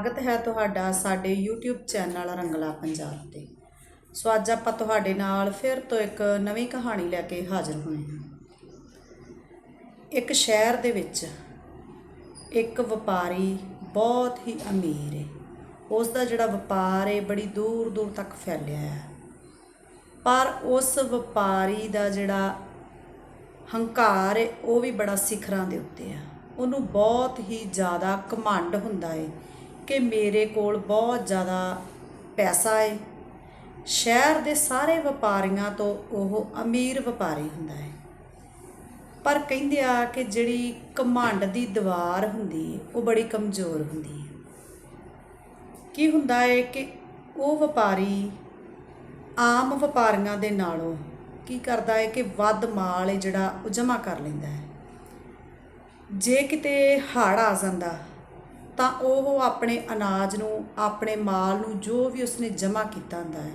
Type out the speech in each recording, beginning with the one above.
ਸਵਾਗਤ ਹੈ ਤੁਹਾਡਾ ਸਾਡੇ YouTube ਚੈਨਲ ਰੰਗਲਾ ਪੰਜਾਬ ਤੇ। ਸੋ ਅੱਜ ਆਪਾਂ ਤੁਹਾਡੇ ਨਾਲ ਫਿਰ ਤੋਂ ਇੱਕ ਨਵੀਂ ਕਹਾਣੀ ਲੈ ਕੇ ਹਾਜ਼ਰ ਹੋਏ ਹਾਂ। ਇੱਕ ਸ਼ਹਿਰ ਦੇ ਵਿੱਚ ਇੱਕ ਵਪਾਰੀ ਬਹੁਤ ਹੀ ਅਮੀਰ ਹੈ ਉਸ ਦਾ ਜਿਹੜਾ ਵਪਾਰ ਹੈ ਬੜੀ ਦੂਰ ਦੂਰ ਤੱਕ ਫੈਲਿਆ ਹੈ ਪਰ ਉਸ ਵਪਾਰੀ ਦਾ ਜਿਹੜਾ ਹੰਕਾਰ ਹੈ ਉਹ ਵੀ ਬੜਾ ਸਿਖਰਾਂ ਦੇ ਉੱਤੇ ਆ। ਉਹਨੂੰ ਬਹੁਤ ਹੀ ਜ਼ਿਆਦਾ ਘਮੰਡ ਹੁੰਦਾ ਹੈ ਕਿ ਮੇਰੇ ਕੋਲ ਬਹੁਤ ਜ਼ਿਆਦਾ ਪੈਸਾ ਹੈ ਸ਼ਹਿਰ ਦੇ ਸਾਰੇ ਵਪਾਰੀਆਂ ਤੋਂ ਉਹ ਅਮੀਰ ਵਪਾਰੀ ਹੁੰਦਾ ਹੈ ਪਰ ਕਹਿੰਦੇ ਆ ਕਿ ਜਿਹੜੀ ਘਮੰਡ ਦੀ ਦੀਵਾਰ ਹੁੰਦੀ ਹੈ ਉਹ ਬੜੀ ਕਮਜ਼ੋਰ ਹੁੰਦੀ ਹੈ ਕੀ ਹੁੰਦਾ ਹੈ ਕਿ ਉਹ ਵਪਾਰੀ ਆਮ ਵਪਾਰੀਆਂ ਦੇ ਨਾਲੋਂ ਕੀ ਕਰਦਾ ਹੈ ਕਿ ਵੱਧ ਮਾਲ ਹੈ ਜਿਹੜਾ ਉਹ ਜਮ੍ਹਾਂ ਕਰ ਲੈਂਦਾ ਹੈ ਜੇ ਕਿਤੇ ਹੜ੍ਹ ਆ ਜਾਂਦਾ ਤਾਂ ਉਹ ਆਪਣੇ ਅਨਾਜ ਨੂੰ, ਆਪਣੇ ਮਾਲ ਨੂੰ ਜੋ ਵੀ ਉਸਨੇ ਜਮ੍ਹਾਂ ਕੀਤਾ ਹੁੰਦਾ ਹੈ।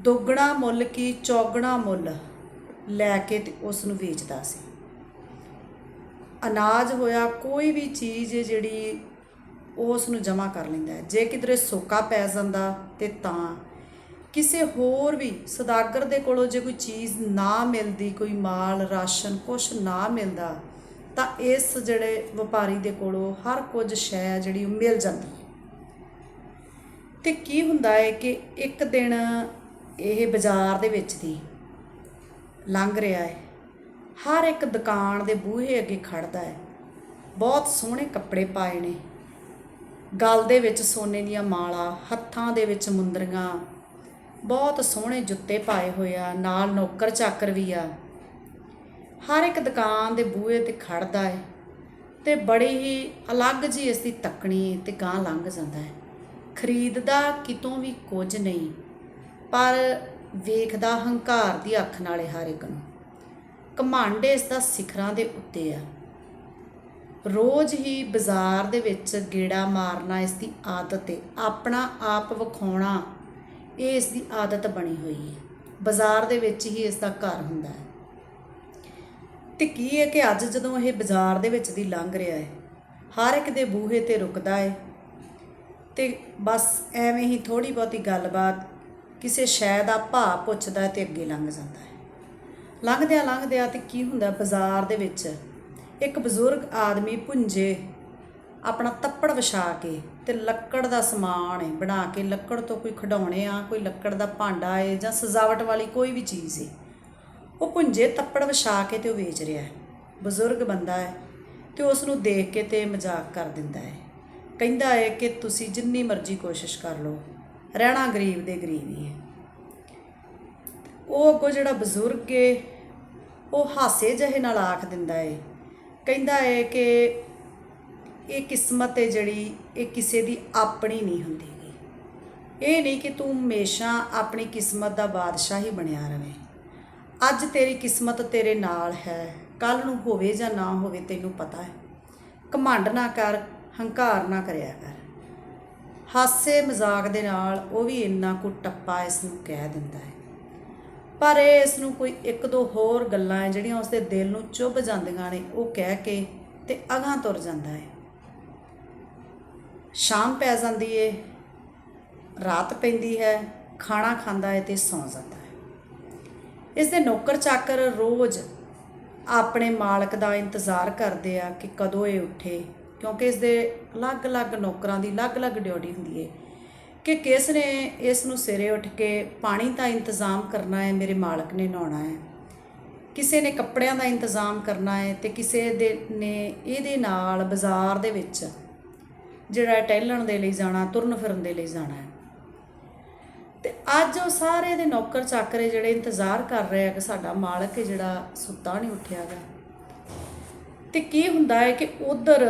ਦੁੱਗਣਾ ਮੁੱਲ ਕੀ ਚੌਗਣਾ ਮੁੱਲ ਲੈ ਕੇ ਤੇ ਉਸ ਨੂੰ ਵੇਚਦਾ ਸੀ। ਅਨਾਜ ਹੋਇਆ ਕੋਈ ਵੀ ਚੀਜ਼ ਜਿਹੜੀ ਉਹ ਉਸ ਨੂੰ ਜਮ੍ਹਾਂ ਕਰ ਲੈਂਦਾ ਹੈ। ਜੇ ਕਿਧਰੇ ਸੋਕਾ ਪੈ ਜਾਂਦਾ ਤੇ ਤਾਂ ਕਿਸੇ ਹੋਰ ਵੀ ਸਦਾਗਰ ਦੇ ਕੋਲੋਂ ਜੇ ਕੋਈ ਚੀਜ਼ ਨਾ ਮਿਲਦੀ, ਕੋਈ ਮਾਲ, ਰਾਸ਼ਨ ਕੁਛ ਨਾ ਮਿਲਦਾ ਤਾਂ ਇਸ ਜਿਹੜੇ ਵਪਾਰੀ ਦੇ ਕੋਲੋਂ ਹਰ ਕੁਝ ਸ਼ੈ ਜਿਹੜੀ ਉਹ ਮਿਲ ਜਾਂਦੀ ਹੈ। ਤੇ ਕੀ ਹੁੰਦਾ ਹੈ ਕਿ ਇੱਕ ਦਿਨ ਇਹ ਬਾਜ਼ਾਰ ਦੇ ਵਿੱਚ ਦੀ ਲੰਘ ਰਿਹਾ ਹੈ। ਹਰ ਇੱਕ ਦੁਕਾਨ ਦੇ ਬੂਹੇ ਅੱਗੇ ਖੜਦਾ ਹੈ। ਬਹੁਤ ਸੋਹਣੇ ਕੱਪੜੇ ਪਾਏ ਨੇ। ਗਲ ਦੇ ਵਿੱਚ ਸੋਨੇ ਦੀਆਂ ਮਾਲਾ, ਹੱਥਾਂ ਦੇ ਵਿੱਚ ਮੁੰਦਰੀਆਂ, ਬਹੁਤ ਸੋਹਣੇ ਜੁੱਤੇ ਪਾਏ ਹੋਏ ਆ, ਨਾਲ ਨੌਕਰ ਚਾਕਰ ਵੀ ਆ। ਹਰ ਇੱਕ ਦੁਕਾਨ ਦੇ ਬੂਹੇ ਤੇ ਖੜਦਾ ਹੈ ਤੇ ਬੜੀ ਹੀ ਅਲੱਗ ਜੀ ਇਸ ਦੀ ਤੱਕਣੀ ਤੇ ਗਾਂ ਲੰਘ ਜਾਂਦਾ ਹੈ। ਖਰੀਦਦਾ ਕਿਤੋਂ ਵੀ ਕੁਝ ਨਹੀਂ, ਪਰ ਵੇਖਦਾ ਹੰਕਾਰ ਦੀ ਅੱਖ ਨਾਲੇ ਹਰ ਇੱਕ ਨੂੰ। ਘਮੰਡ ਇਸ ਦਾ ਸਿਖਰਾਂ ਦੇ ਉੱਤੇ ਆ। ਰੋਜ਼ ਹੀ ਬਾਜ਼ਾਰ ਦੇ ਵਿੱਚ ਗੇੜਾ ਮਾਰਨਾ, ਇਸ ਦੀ ਆਦਤ ਹੈ ਆਪਣਾ ਆਪ ਵਿਖਾਉਣਾ, ਇਹ ਇਸ ਦੀ ਆਦਤ ਬਣੀ ਹੋਈ ਹੈ। ਬਾਜ਼ਾਰ ਦੇ ਵਿੱਚ ਹੀ ਇਸ ਦਾ ਘਰ ਹੁੰਦਾ ਹੈ। ਤੇ ਕੀ ਹੈ ਕਿ ਅੱਜ ਜਦੋਂ ਇਹ ਬਾਜ਼ਾਰ ਦੇ ਵਿੱਚ ਦੀ ਲੰਘ ਰਿਹਾ ਹੈ, ਹਰ ਇੱਕ ਦੇ ਬੂਹੇ ਤੇ ਰੁਕਦਾ ਹੈ ਤੇ ਬਸ ਐਵੇਂ ਹੀ ਥੋੜੀ ਬਹੁਤੀ ਗੱਲਬਾਤ ਕਿਸੇ ਸ਼ੈ ਦਾ ਭਾਅ ਪੁੱਛਦਾ ਹੈ ਤੇ ਅੱਗੇ ਲੰਘ ਜਾਂਦਾ ਹੈ। ਲੰਘਦਿਆਂ ਲੰਘਦਿਆਂ ਤੇ ਕੀ ਹੁੰਦਾ, ਬਾਜ਼ਾਰ ਦੇ ਵਿੱਚ ਇੱਕ ਬਜ਼ੁਰਗ ਆਦਮੀ ਪੁੰਜੇ ਆਪਣਾ ਤੱਪੜ ਵਿਛਾ ਕੇ ਤੇ ਲੱਕੜ ਦਾ ਸਮਾਨ ਹੈ, ਬਣਾ ਕੇ ਲੱਕੜ ਤੋਂ ਕੋਈ ਖਿਡੌਣੇ ਆ, ਕੋਈ ਲੱਕੜ ਦਾ ਭਾਂਡਾ ਹੈ ਜਾਂ ਸਜਾਵਟ ਵਾਲੀ ਕੋਈ ਵੀ ਚੀਜ਼ ਹੈ। ਉਹ ਪੁੰਜੇ ਤੱਪੜ ਵਿਛਾ ਕੇ ਤੇ ਉਹ ਵੇਚ ਰਿਹਾ ਹੈ। ਬਜ਼ੁਰਗ ਬੰਦਾ ਹੈ ਤੇ ਉਸ ਨੂੰ ਦੇਖ ਕੇ ਤੇ ਮਜ਼ਾਕ ਕਰ ਦਿੰਦਾ ਹੈ। ਕਹਿੰਦਾ ਹੈ ਕਿ ਤੁਸੀਂ ਜਿੰਨੀ ਮਰਜ਼ੀ ਕੋਸ਼ਿਸ਼ ਕਰ ਲਓ, ਰਹਿਣਾ ਗਰੀਬ ਦੇ ਗਰੀਬ ਹੀ ਹੈ। ਉਹ ਅੱਗੋਂ ਜਿਹੜਾ ਬਜ਼ੁਰਗ ਹੈ, ਉਹ ਹਾਸੇ ਜਿਹੇ ਨਾਲ ਆਖ ਦਿੰਦਾ ਹੈ। ਕਹਿੰਦਾ ਹੈ ਕਿ ਇਹ ਕਿਸਮਤ ਹੈ ਜਿਹੜੀ ਇਹ ਕਿਸੇ ਦੀ ਆਪਣੀ ਨਹੀਂ ਹੁੰਦੀ। ਇਹ ਨਹੀਂ ਕਿ ਤੂੰ ਹਮੇਸ਼ਾ ਆਪਣੀ ਕਿਸਮਤ ਦਾ ਬਾਦਸ਼ਾਹ ਹੀ ਬਣਿਆ ਰਵੇਂ। ਅੱਜ ਤੇਰੀ ਕਿਸਮਤ ਤੇਰੇ ਨਾਲ ਹੈ। ਕੱਲ ਨੂੰ ਹੋਵੇ ਜਾਂ ਨਾ ਹੋਵੇ, ਤੈਨੂੰ ਪਤਾ ਹੈ। ਘਮੰਡ ਨਾ ਕਰ, ਹੰਕਾਰ ਨਾ ਕਰਿਆ ਕਰ। ਹਾਸੇ ਮਜ਼ਾਕ ਦੇ ਨਾਲ ਉਹ ਵੀ ਇੰਨਾ ਕੁ ਟੱਪਾ ਇਸ ਨੂੰ ਕਹਿ ਦਿੰਦਾ ਹੈ। ਪਰ ਇਹ ਇਸ ਨੂੰ ਕੋਈ ਇੱਕ ਦੋ ਹੋਰ ਗੱਲਾਂ ਹੈ ਜਿਹੜੀਆਂ ਉਸਦੇ ਦਿਲ ਨੂੰ ਚੁੱਭ ਜਾਂਦੀਆਂ ਨੇ, ਉਹ ਕਹਿ ਕੇ ਤੇ ਅਗਾਂਹ ਤੁਰ ਜਾਂਦਾ ਹੈ। ਸ਼ਾਮ ਪੈ ਜਾਂਦੀ ਏ, ਰਾਤ ਪੈਂਦੀ ਹੈ, ਖਾਣਾ ਖਾਂਦਾ ਹੈ ਤੇ ਸੌਂ ਜਾਂਦਾ ਇਸ ਦੇ ਨੌਕਰ ਚਾਕਰ ਰੋਜ਼ ਆਪਣੇ ਮਾਲਕ ਦਾ ਇੰਤਜ਼ਾਰ ਕਰਦੇ ਆ ਕਿ ਕਦੋਂ ਇਹ ਉੱਠੇ, ਕਿਉਂਕਿ ਇਸ ਦੇ ਅਲੱਗ-ਅਲੱਗ ਨੌਕਰਾਂ ਦੀ ਅਲੱਗ-ਅਲੱਗ ਡਿਊਟੀ ਹੁੰਦੀ ਹੈ ਕਿ ਕਿਸ ਨੇ ਇਸ ਨੂੰ ਸਿਰੇ ਉੱਠ ਕੇ ਪਾਣੀ ਦਾ ਇੰਤਜ਼ਾਮ ਕਰਨਾ ਹੈ ਮੇਰੇ ਮਾਲਕ ਨੇ ਨਹਾਉਣਾ ਹੈ ਕਿਸੇ ਨੇ ਕੱਪੜਿਆਂ ਦਾ ਇੰਤਜ਼ਾਮ ਕਰਨਾ ਹੈ ਤੇ ਕਿਸੇ ਦੇ ਨੇ ਇਹਦੇ ਨਾਲ ਬਾਜ਼ਾਰ ਦੇ ਵਿੱਚ ਜਿਹੜਾ ਟਹਿਲਣ ਦੇ ਲਈ ਜਾਣਾ, ਤੁਰਨ ਫਿਰਨ ਦੇ ਲਈ ਜਾਣਾ ਹੈ ਤੇ ਅੱਜ ਉਹ ਸਾਰੇ ਦੇ ਨੌਕਰ ਚਾਕਰੇ ਜਿਹੜੇ ਇੰਤਜ਼ਾਰ ਕਰ ਰਹੇ ਆ ਕਿ ਸਾਡਾ ਮਾਲਕ ਜਿਹੜਾ ਸੁੱਤਾ ਨਹੀਂ ਉੱਠਿਆਗਾ ਤੇ ਕੀ ਹੁੰਦਾ ਹੈ ਕਿ ਉਧਰ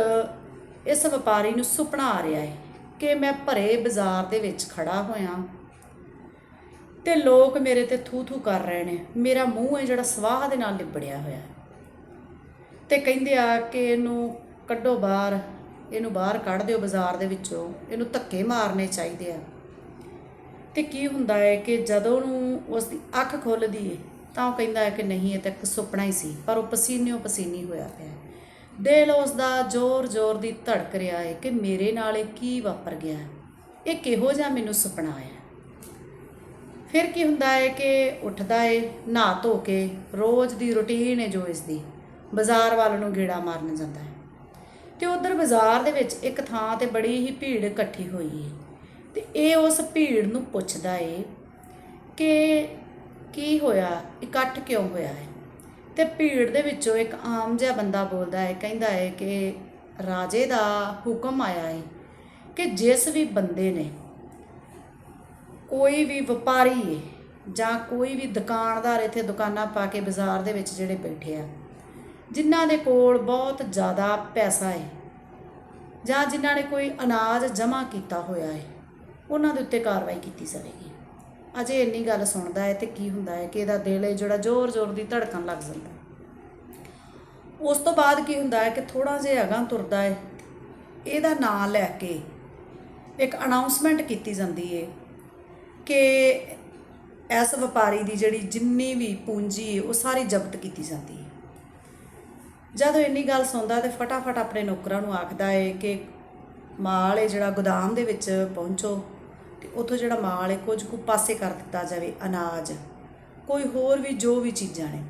ਇਸ ਵਪਾਰੀ ਨੂੰ ਸੁਪਨਾ ਆ ਰਿਹਾ ਹੈ ਕਿ ਮੈਂ ਭਰੇ ਬਾਜ਼ਾਰ ਦੇ ਵਿੱਚ ਖੜਾ ਹੋਇਆ। ਤੇ ਲੋਕ ਮੇਰੇ ਤੇ ਥੂ ਥੂ ਕਰ ਰਹੇ ਨੇ। ਮੇਰਾ ਮੂੰਹ ਹੈ ਜਿਹੜਾ ਸਵਾਹ ਦੇ ਨਾਲ ਲਿਬੜਿਆ ਹੋਇਆ ਹੈ। ਤੇ ਕਹਿੰਦੇ ਆ ਕਿ ਇਹਨੂੰ ਕੱਢੋ ਬਾਹਰ, ਇਹਨੂੰ ਬਾਹਰ ਕੱਢ ਦਿਓ ਬਾਜ਼ਾਰ ਦੇ ਵਿੱਚੋਂ, ਇਹਨੂੰ ਧੱਕੇ ਮਾਰਨੇ ਚਾਹੀਦੇ ਆ। ਤੇ ਕੀ ਹੁੰਦਾ ਹੈ ਕਿ ਜਦੋਂ ਨੂੰ ਉਸ ਦੀ ਅੱਖ ਖੁੱਲਦੀ ਹੈ ਤਾਂ ਉਹ ਕਹਿੰਦਾ ਹੈ ਕਿ ਨਹੀਂ, ਇਹ ਤਾਂ ਇੱਕ ਸੁਪਨਾ ਹੀ ਸੀ, ਪਰ ਉਹ ਪਸੀਨਿਓ ਪਸੀਨੀ ਹੋਇਆ ਪਿਆ ਦਿਲ ਉਸ ਦਾ ਜ਼ੋਰ-ਜ਼ੋਰ ਦੀ ਧੜਕ ਰਿਹਾ ਹੈ ਕਿ ਮੇਰੇ ਨਾਲ ਇਹ ਕੀ ਵਾਪਰ ਗਿਆ ਇਹ ਕਿਹੋ ਜਿਹਾ ਮੈਨੂੰ ਸੁਪਨਾ ਆਇਆ ਫਿਰ ਕੀ ਹੁੰਦਾ ਹੈ ਕਿ ਉੱਠਦਾ ਹੈ ਨਹਾ ਧੋ ਕੇ, ਰੋਜ਼ ਦੀ ਰੁਟੀਨ ਹੈ ਜੋ ਇਸ ਦੀ ਬਾਜ਼ਾਰ ਵੱਲ ਨੂੰ ਗੇੜਾ ਮਾਰਨ ਜਾਂਦਾ ਹੈ। ਤੇ ਉਧਰ ਬਾਜ਼ਾਰ ਦੇ ਵਿੱਚ ਇੱਕ ਥਾਂ ਤੇ ਬੜੀ ਹੀ ਭੀੜ ਇਕੱਠੀ ਹੋਈ ਹੈ ਤੇ ਇਹ ਉਸ ਭੀੜ ਨੂੰ ਪੁੱਛਦਾ ਏ ਕਿ ਕੀ ਹੋਇਆ, ਇਕੱਠ ਕਿਉਂ ਹੋਇਆ ਹੈ? ਤੇ ਭੀੜ ਦੇ ਵਿੱਚੋਂ ਇੱਕ ਆਮ ਜਿਹਾ ਬੰਦਾ ਬੋਲਦਾ ਹੈ, ਕਹਿੰਦਾ ਹੈ ਕਿ ਰਾਜੇ ਦਾ ਹੁਕਮ ਆਇਆ ਹੈ ਕਿ ਜਿਸ ਵੀ ਬੰਦੇ ਨੇ ਕੋਈ ਵੀ ਵਪਾਰੀ ਏ ਜਾਂ ਕੋਈ ਵੀ ਦੁਕਾਨਦਾਰ ਇੱਥੇ ਦੁਕਾਨਾਂ ਪਾ ਕੇ ਬਾਜ਼ਾਰ ਦੇ ਵਿੱਚ ਜਿਹੜੇ ਬੈਠੇ ਆ, ਜਿਨ੍ਹਾਂ ਦੇ ਕੋਲ ਬਹੁਤ ਜ਼ਿਆਦਾ ਪੈਸਾ ਹੈ ਜਾਂ ਜਿਨ੍ਹਾਂ ਨੇ ਕੋਈ ਅਨਾਜ ਜਮ੍ਹਾਂ ਕੀਤਾ ਹੋਇਆ ਹੈ ਉਹਨਾਂ ਦੇ ਉੱਤੇ ਕਾਰਵਾਈ ਕੀਤੀ ਜਾਵੇਗੀ। ਅਜੇ ਇੰਨੀ ਗੱਲ ਸੁਣਦਾ ਹੈ ਤੇ ਕੀ ਹੁੰਦਾ ਹੈ ਕਿ ਇਹਦਾ ਦਿਲ ਜਿਹੜਾ ਜ਼ੋਰ-ਜ਼ੋਰ ਦੀ ਧੜਕਣ ਲੱਗ ਜਾਂਦਾ ਉਸ ਤੋਂ ਬਾਅਦ ਕੀ ਹੁੰਦਾ ਹੈ ਕਿ ਥੋੜਾ ਜਿਹਾ ਅਗਾਂਹ ਤੁਰਦਾ ਹੈ। ਇਹਦਾ ਨਾਂ ਲੈ ਕੇ ਇੱਕ ਅਨਾਉਂਸਮੈਂਟ ਕੀਤੀ ਜਾਂਦੀ ਹੈ ਕਿ ਇਸ ਵਪਾਰੀ ਦੀ ਜਿਹੜੀ ਜਿੰਨੀ ਵੀ ਪੂੰਜੀ ਉਹ ਸਾਰੀ ਜ਼ਬਤ ਕੀਤੀ ਜਾਂਦੀ ਹੈ। ਜਦੋਂ ਇੰਨੀ ਗੱਲ ਸੁਣਦਾ ਤੇ ਫਟਾਫਟ ਆਪਣੇ ਨੌਕਰਾਂ ਨੂੰ ਆਖਦਾ ਏ ਕਿ ਮਾਲ ਇਹ ਜਿਹੜਾ ਗੋਦਾਮ ਦੇ ਵਿੱਚ ਪਹੁੰਚੋ। ਤੇ ਉੱਥੋਂ ਜਿਹੜਾ ਮਾਲ ਹੈ, ਕੁਝ ਕੁ ਪਾਸੇ ਕਰ ਦਿੱਤਾ ਜਾਵੇ ਅਨਾਜ। ਕੋਈ ਹੋਰ ਵੀ, ਜੋ ਵੀ ਚੀਜ਼ਾਂ ਨੇ।